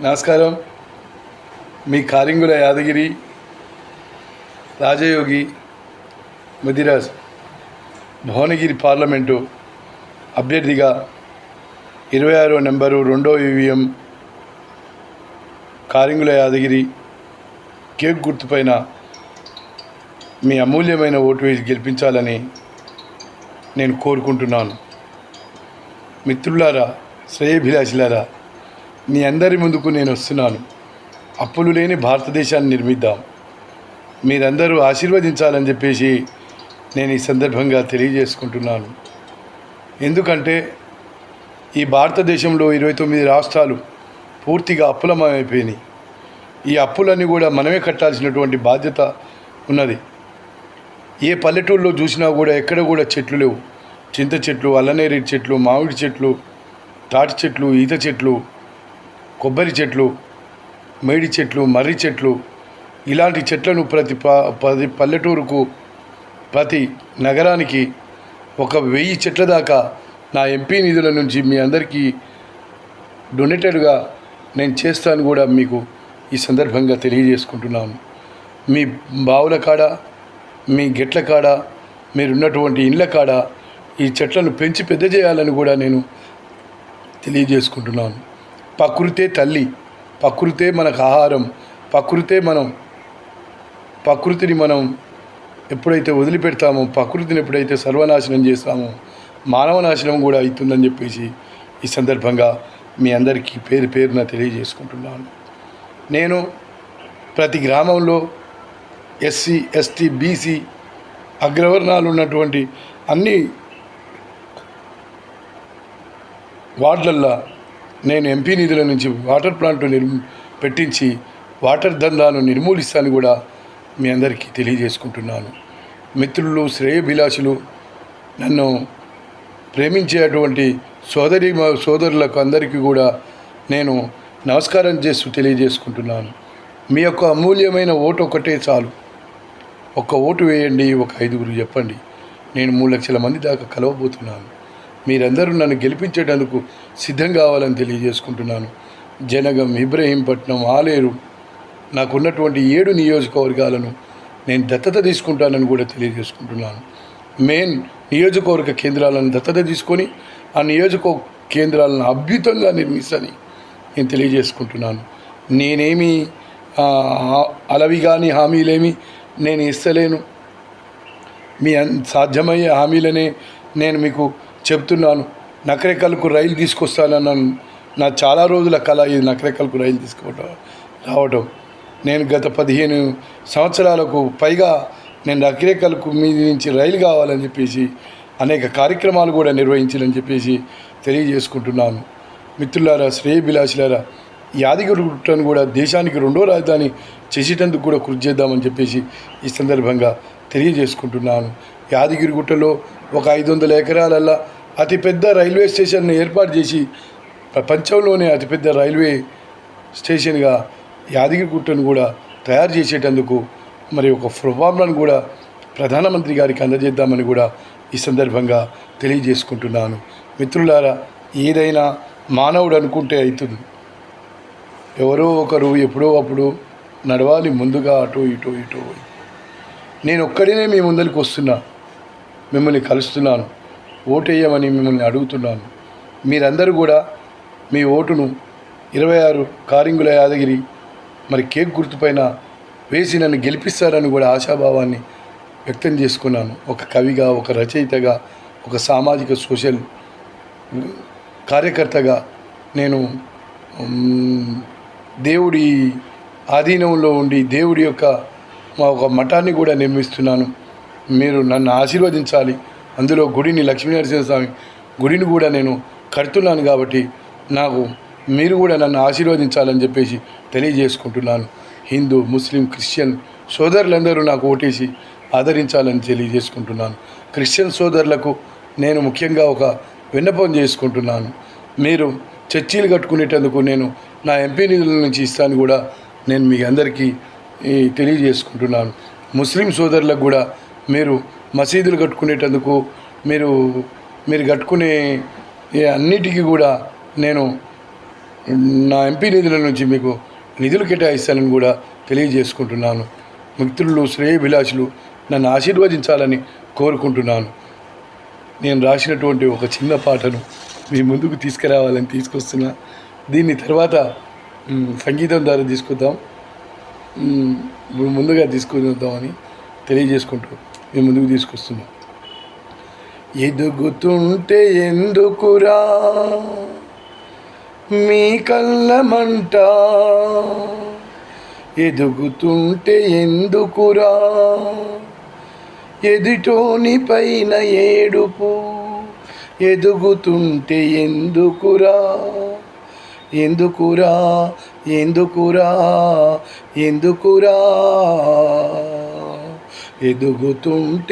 నమస్కారం. మీ కారింగుల యాదగిరి రాజయోగి ముదిరాజ్ భువనగిరి పార్లమెంటు అభ్యర్థిగా ఇరవై ఆరో నెంబరు రెండో ఈవీఎం కారింగుల యాదగిరి కేక్ గుర్తుపైన మీ అమూల్యమైన ఓటు వేసి గెలిపించాలని నేను కోరుకుంటున్నాను. మిత్రులారా శ్రేయభిలాషులారా మీ అందరి ముందుకు నేను వస్తున్నాను. అప్పులు లేని భారతదేశాన్ని నిర్మిద్దాం. మీరందరూ ఆశీర్వదించాలని చెప్పేసి నేను ఈ సందర్భంగా తెలియజేసుకుంటున్నాను. ఎందుకంటే ఈ భారతదేశంలో ఇరవై తొమ్మిది రాష్ట్రాలు పూర్తిగా అప్పులమయమైపోయినాయి. ఈ అప్పులన్నీ కూడా మనమే కట్టాల్సినటువంటి బాధ్యత ఉన్నది. ఏ పల్లెటూరులో చూసినా కూడా ఎక్కడ కూడా చెట్లు లేవు. చింత చెట్లు అల్లనేరి చెట్లు మామిడి చెట్లు తాటి చెట్లు ఈత చెట్లు కొబ్బరి చెట్లు మేడి చెట్లు మర్రి చెట్లు ఇలాంటి చెట్లను ప్రతి ప్రతి పల్లెటూరుకు ప్రతి నగరానికి ఒక వెయ్యి చెట్ల దాకా నా ఎంపీ నిధుల నుంచి మీ అందరికీ డొనేటెడ్గా నేను చేస్తాను కూడా మీకు ఈ సందర్భంగా తెలియజేసుకుంటున్నాను. మీ బావుల కాడ మీ గెట్ల కాడ మీరున్నటువంటి ఇండ్ల కాడ ఈ చెట్లను పెంచి పెద్ద చేయాలని కూడా నేను తెలియజేసుకుంటున్నాను. ప్రకృతే తల్లి ప్రకృతే మనకు ఆహారం ప్రకృతే మనం ప్రకృతిని మనం ఎప్పుడైతే వదిలిపెడతామో ప్రకృతిని ఎప్పుడైతే సర్వనాశనం చేస్తామో మానవ నాశనం కూడా అవుతుందని చెప్పేసి ఈ సందర్భంగా మీ అందరికీ పేరు పేరున తెలియజేసుకుంటున్నాను. నేను ప్రతి గ్రామంలో ఎస్సీ ఎస్టీ బీసీ అగ్రవర్ణాలు ఉన్నటువంటి అన్ని వార్డులల్లో నేను ఎంపీ నిధుల నుంచి వాటర్ ప్లాంట్ నిర్ పెట్టించి వాటర్ దందాను నిర్మూలిస్తాను కూడా మీ అందరికీ తెలియజేసుకుంటున్నాను. మిత్రులు శ్రేయభిలాషులు నన్ను ప్రేమించేటువంటి సోదరి సోదరులకు అందరికీ కూడా నేను నమస్కారం చేస్తూ తెలియజేసుకుంటున్నాను. మీ యొక్క అమూల్యమైన ఓటు ఒకటే చాలు. ఒక్క ఓటు వేయండి ఒక ఐదుగురు చెప్పండి. నేను మూడు లక్షల మంది దాకా కలవబోతున్నాను. మీరందరూ నన్ను గెలిపించేటందుకు సిద్ధం కావాలని తెలియజేసుకుంటున్నాను. జనగం ఇబ్రహీంపట్నం ఆలేరు నాకున్నటువంటి ఏడు నియోజకవర్గాలను నేను దత్తత తీసుకుంటానని కూడా తెలియజేసుకుంటున్నాను. మెయిన్ నియోజకవర్గ కేంద్రాలను దత్తత తీసుకొని ఆ నియోజక కేంద్రాలను అద్భుతంగా నిర్మిస్తాని నేను తెలియజేసుకుంటున్నాను. నేనేమి అలవి కానీ హామీలేమి నేను ఇస్తలేను. మీ సాధ్యమయ్యే హామీలనే నేను మీకు చెప్తున్నాను నకరేకల్కు రైలు తీసుకొస్తానన్నాను. నా చాలా రోజుల కళ ఇది నకరేకల్కు రైలు తీసుకోవటం రావటం. నేను గత పదిహేను సంవత్సరాలకు పైగా నేను నకరేకల్కు మీద నుంచి రైలు కావాలని చెప్పేసి అనేక కార్యక్రమాలు కూడా నిర్వహించాలని చెప్పేసి తెలియజేసుకుంటున్నాను. మిత్రులారా శ్రేయభిలాషులారా యాదగిరి గుట్టను కూడా దేశానికి రెండో రాజధాని చేసేటందుకు కూడా కృషి చేద్దామని చెప్పేసి ఈ సందర్భంగా తెలియజేసుకుంటున్నాను. యాదగిరిగుట్టలో ఒక ఐదు వందల ఎకరాలల్లా అతిపెద్ద రైల్వే స్టేషన్ను ఏర్పాటు చేసి ప్రపంచంలోనే అతిపెద్ద రైల్వే స్టేషన్గా యాదగిరిగుట్టను కూడా తయారు చేసేటందుకు మరి ఒక ఫార్ములను కూడా ప్రధానమంత్రి గారికి అందజేద్దామని కూడా ఈ సందర్భంగా తెలియజేసుకుంటున్నాను. మిత్రులారా ఏదైనా మానవుడు అనుకుంటే అవుతుంది ఎవరో ఒకరు ఎప్పుడో అప్పుడు నడవాలి ముందుగా అటు ఇటు ఇటు. నేను ఒక్కడినే మీ ముందరికి వస్తున్నా. మిమ్మల్ని కలుస్తున్నాను. ఓటేయమని మిమ్మల్ని అడుగుతున్నాను. మీరందరూ కూడా మీ ఓటును ఇరవై ఆరు కారింగుల యాదగిరి మరి కేక్ గుర్తుపైన వేసి నన్ను గెలిపిస్తారని కూడా ఆశాభావాన్ని వ్యక్తం చేసుకున్నాను. ఒక కవిగా ఒక రచయితగా ఒక సామాజిక సోషల్ కార్యకర్తగా నేను దేవుడి ఆధీనంలో ఉండి దేవుడి యొక్క మా ఒక మఠాన్ని కూడా నిర్మిస్తున్నాను. మీరు నన్ను ఆశీర్వదించాలి. అందులో గుడిని లక్ష్మీనరసింహస్వామి గుడిని కూడా నేను కడుతున్నాను కాబట్టి నాకు మీరు కూడా నన్ను ఆశీర్వదించాలని చెప్పేసి తెలియజేసుకుంటున్నాను. హిందూ ముస్లిం క్రిస్టియన్ సోదరులందరూ నాకు ఓటేసి ఆదరించాలని తెలియజేసుకుంటున్నాను. క్రిస్టియన్ సోదరులకు నేను ముఖ్యంగా ఒక విన్నపం చేసుకుంటున్నాను. మీరు చర్చీలు కట్టుకునేటందుకు నేను నా ఎంపీ నిధుల నుంచి ఇస్తాను కూడా నేను మీ అందరికీ తెలియజేసుకుంటున్నాను. ముస్లిం సోదరులకు కూడా మీరు మసీదులు కట్టుకునేటందుకు మీరు మీరు కట్టుకునే అన్నిటికీ కూడా నేను నా ఎంపీ నిధుల నుంచి మీకు నిధులు కేటాయిస్తానని కూడా తెలియజేసుకుంటున్నాను. మిత్రులు శ్రేయభిలాషులు నన్ను ఆశీర్వదించాలని కోరుకుంటున్నాను. నేను రాసినటువంటి ఒక చిన్న పాటను మీ ముందుకు తీసుకురావాలని తీసుకొస్తున్నా. దీన్ని తర్వాత సంగీతం ద్వారా తీసుకుందాం ముందుగా తీసుకుందామని వద్దామని తెలియజేసుకుంటూ మేము ముందుకు తీసుకొస్తున్నాం. ఎదుగుతుంటే ఎందుకురా? మీ కళ్ళమంట. ఎదుగుతుంటే ఎందుకురా? ఎదుటోని పైన ఏడుపు. ఎదుగుతుంటే ఎందుకురా? ఎందుకురా? ఎందుకురా? ఎందుకురా? ఎదుగుతుంటే